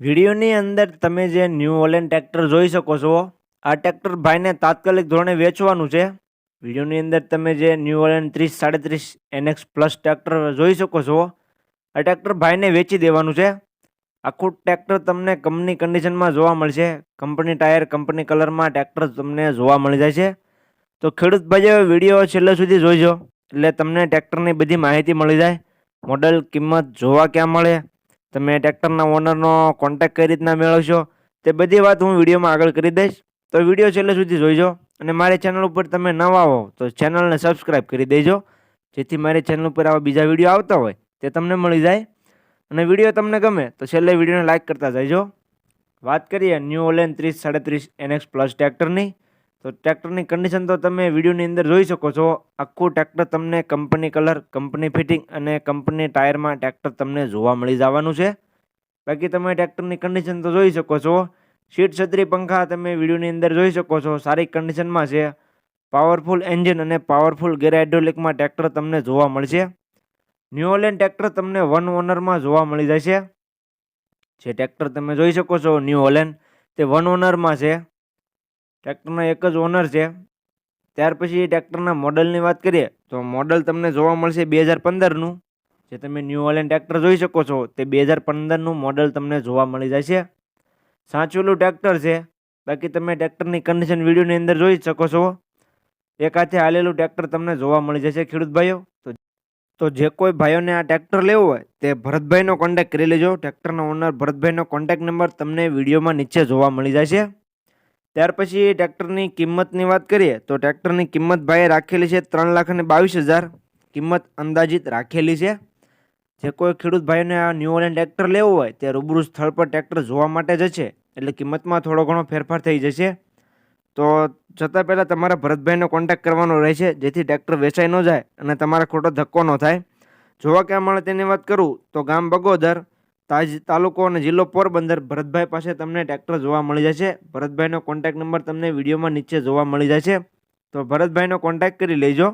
વિડીયોની અંદર તમે જે ન્યૂ ઓલેન ટ્રેક્ટર જોઈ શકો છો, આ ટ્રેક્ટર ભાઈને તાત્કાલિક ધોરણે વેચવાનું છે. વિડીયોની અંદર તમે જે ન્યૂ ઓલેન ત્રીસ, સાડત્રીસ એનએક્સ પ્લસ ટ્રેક્ટર જોઈ શકો છો. આ ટ્રેક્ટર ભાઈને વેચી દેવાનું છે. આખું ટ્રેક્ટર તમને કંપની કન્ડિશનમાં જોવા મળશે. કંપની ટાયર કંપની કલરમાં ટ્રેક્ટર તમને જોવા મળી જાય છે. તો ખેડૂત ભાઈઓ, વીડિયો છેલ્લે સુધી જોઈજો. એટલે તમને ટ્રેક્ટરની બધી માહિતી મળી જાય. મોડલ કિંમત જોવા ક્યાં મળે? તમે ટ્રેક્ટરના ઓનરનો કોન્ટેક્ટ કઈ રીતના મેળવશો તે બધી વાત હું વિડીયોમાં આગળ કરી દઈશ. તો વીડિયો છેલ્લે સુધી જોઈજો અને મારી ચેનલ ઉપર તમે નવા હો તો ચેનલને સબસ્ક્રાઈબ કરી દેજો. જેથી મારી ચેનલ ઉપર આવા બીજા વીડિયો આવતા હોય તે તમને મળી જાય. અને વીડિયો તમને ગમે તો છેલ્લે વિડીયોને લાઇક કરતા જઈજો. વાત કરીએ ન્યૂ ઓલેન ત્રીસ સાડત્રીસ એનએક્સ પ્લસ ટ્રેક્ટરની તો ટ્રેક્ટરની કન્ડિશન તો તમે વિડીયોની અંદર જોઈ શકો છો. આખું ટ્રેક્ટર તમને કંપની કલર કંપની ફિટિંગ અને કંપની ટાયરમાં ટ્રેક્ટર તમને જોવા મળી જવાનું છે. બાકી તમે ટ્રેક્ટરની કન્ડિશન તો જોઈ શકો છો. સીટ છત્રી પંખા તમે વિડીયોની અંદર જોઈ શકો છો. સારી કન્ડિશનમાં છે. પાવરફુલ એન્જિન અને પાવરફુલ ગેર હાઇડ્રોલિકમાં ટ્રેક્ટર તમને જોવા મળશે. ન્યુઓલેન ટ્રેક્ટર તમને વન ઓનરમાં જોવા મળી જશે. જે ટ્રેક્ટર તમે જોઈ શકો છો ન્યૂ ઓલેન તે વન ઓનરમાં છે. ટ્રેક્ટરનો એક જ ઓનર છે. ત્યાર પછી ટ્રેક્ટરના મોડલની વાત કરીએ, તો મોડલ તમને જોવા મળશે બે હજાર પંદરનું. જે તમે ન્યૂ ઓલેન ટ્રેક્ટર જોઈ શકો છો, તે બે હજાર પંદરનું મોડલ તમને જોવા મળી જશે. સાચવેલું ટ્રેક્ટર છે. બાકી તમે ટ્રેક્ટરની કન્ડિશન વિડીયોની અંદર જોઈ શકો છો. એક હાથે હાલેલું ટ્રેક્ટર તમને જોવા મળી જશે, ખેડૂત ભાઈઓ. તો તો જે કોઈ ભાઈઓને આ ટ્રેક્ટર લેવું હોય, તે ભરતભાઈનો કોન્ટેક્ટ કરી લેજો. ટ્રેક્ટરનો ઓનર ભરતભાઈનો કોન્ટેક્ટ નંબર તમને વિડીયોમાં નીચે જોવા મળી જશે. ત્યાર પછી ટ્રેક્ટરની કિંમતની વાત કરીએ, તો ટ્રેક્ટરની કિંમત ભાઈએ રાખેલી છે ત્રણ લાખ અને બાવીસ હજાર. કિંમત અંદાજિત રાખેલી છે. જે કોઈ ખેડૂત ભાઈને આ ન્યૂ ઓલેન્ડ ટ્રેક્ટર લેવું હોય, તે રૂબરૂ સ્થળ પર ટ્રેક્ટર જોવા માટે જશે, એટલે કિંમતમાં થોડો ઘણો ફેરફાર થઈ જશે. તો છતાં પહેલાં તમારા ભરતભાઈનો કોન્ટેક્ટ કરવાનો રહેશે, જેથી ટ્રેક્ટર વેચાઈ ન જાય અને તમારા ખોટો ધક્કો ન થાય. જોવા ક્યાં મળે તેની વાત કરું, તો ગામ બગોદર. તાજ તાલુકો અને જિલ્લો પોરબંદર ભરતભાઈ પાસે તમને ટ્રેક્ટર જોવા મળી જશે. ભરતભાઈનો કોન્ટેક્ટ નંબર તમને વિડીયોમાં નીચે જોવા મળી જશે. તો ભરતભાઈનો કોન્ટેક્ટ કરી લેજો.